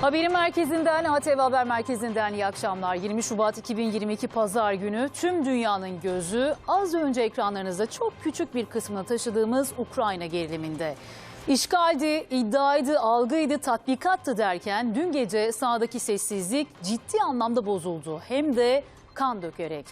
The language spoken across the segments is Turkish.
Haberin merkezinden, ATV Haber Merkezi'nden iyi akşamlar. 20 Şubat 2022 Pazar günü tüm dünyanın gözü az önce ekranlarınızda çok küçük bir kısmını taşıdığımız Ukrayna geriliminde. İşgaldi, iddiaydı, algıydı, tatbikattı derken dün gece sahadaki sessizlik ciddi anlamda bozuldu. Hem de kan dökerek.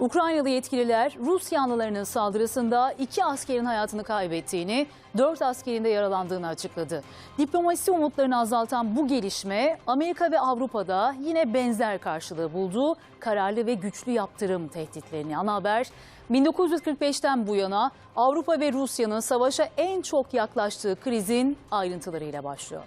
Ukraynalı yetkililer Rus yanlılarının saldırısında iki askerin hayatını kaybettiğini, dört askerin de yaralandığını açıkladı. Diplomasi umutlarını azaltan bu gelişme Amerika ve Avrupa'da yine benzer karşılığı buldu. Kararlı ve güçlü yaptırım tehditlerini. Ana haber 1945'ten bu yana Avrupa ve Rusya'nın savaşa en çok yaklaştığı krizin ayrıntılarıyla başlıyor.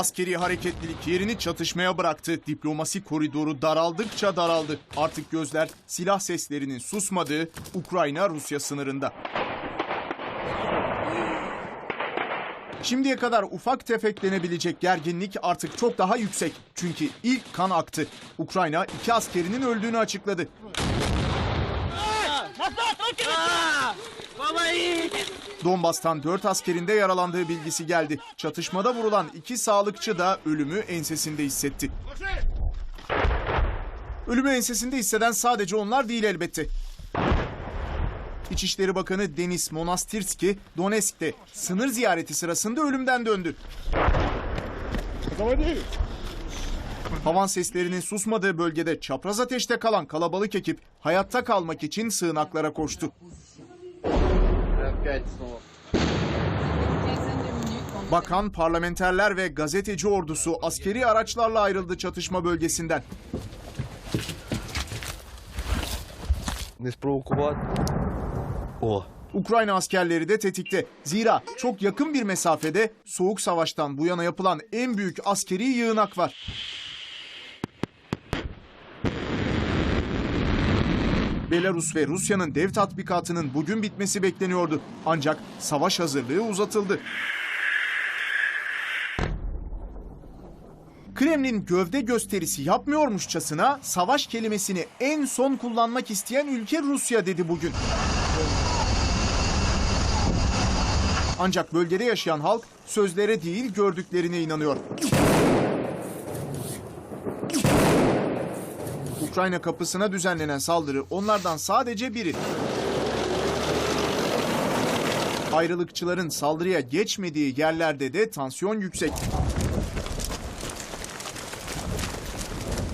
Askeri hareketlilik yerini çatışmaya bıraktı. Diplomasi koridoru daraldıkça daraldı. Artık gözler silah seslerinin susmadığı Ukrayna-Rusya sınırında. Şimdiye kadar ufak tefek denebilecek gerginlik artık çok daha yüksek. Çünkü ilk kan aktı. Ukrayna iki askerinin öldüğünü açıkladı. Donbas'tan 4 askerin de yaralandığı bilgisi geldi. Çatışmada vurulan iki sağlıkçı da ölümü ensesinde hissetti. Ölümü ensesinde hisseden sadece onlar değil elbette. İçişleri Bakanı Denis Monastirski, Donetsk'te sınır ziyareti sırasında ölümden döndü. Havan seslerinin susmadığı bölgede çapraz ateşte kalan kalabalık ekip hayatta kalmak için sığınaklara koştu. Bakan, parlamenterler ve gazeteci ordusu askeri araçlarla ayrıldı çatışma bölgesinden. не спровокувати. О, Ukrayna askerleri de tetikte. Zira çok yakın bir mesafede Soğuk Savaş'tan bu yana yapılan en büyük askeri yığınak var. Belarus ve Rusya'nın dev tatbikatının bugün bitmesi bekleniyordu. Ancak savaş hazırlığı uzatıldı. Kremlin gövde gösterisi yapmıyormuşçasına savaş kelimesini en son kullanmak isteyen ülke Rusya dedi bugün. Ancak bölgede yaşayan halk sözlere değil gördüklerine inanıyor. Ukrayna kapısına düzenlenen saldırı onlardan sadece biri. Ayrılıkçıların saldırıya geçmediği yerlerde de tansiyon yüksek.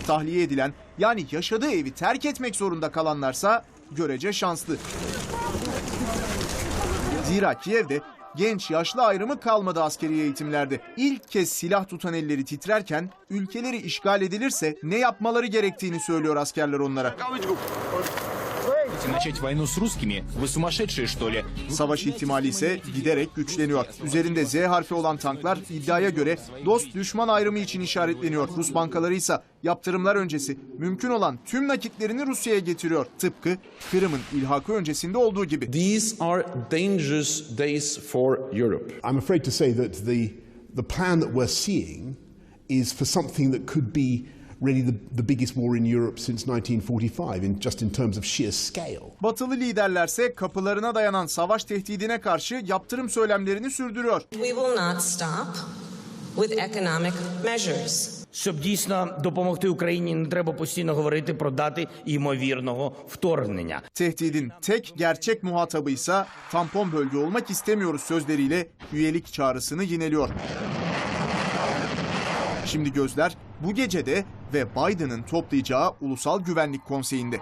Tahliye edilen yani yaşadığı evi terk etmek zorunda kalanlarsa görece şanslı. Zira Kiev'de genç yaşlı ayrımı kalmadı askeri eğitimlerde. İlk kez silah tutan elleri titrerken ülkeleri işgal edilirse ne yapmaları gerektiğini söylüyor askerler onlara. Начать войну с русскими? Вы сумасшедшие, что ли? Savaş ihtimali ise giderek güçleniyor. Üzerinde Z harfi olan tanklar iddiaya göre dost düşman ayrımı için işaretleniyor. Rus bankaları ise yaptırımlar öncesi mümkün olan tüm nakitlerini Rusya'ya getiriyor. Tıpkı Kırım'ın ilhakı öncesinde olduğu gibi. These are dangerous days for Europe. I'm afraid to say that the, the plan that we're seeing is for something that could be really the, the biggest war in Europe since 1945, in, just in terms of sheer scale. Batılı liderlerse kapılarına dayanan savaş tehdidine karşı yaptırım söylemlerini sürdürüyor. We will not stop with economic measures. Щоб дійсно допомогти Україні, не треба постійно говорити про дати ймовірного вторгнення. Tehdidin tek gerçek muhatabı ise tampon bölge olmak istemiyoruz sözleriyle üyelik çağrısını yineliyor. Şimdi gözler bu gecede ve Biden'ın toplayacağı Ulusal Güvenlik Konseyi'nde.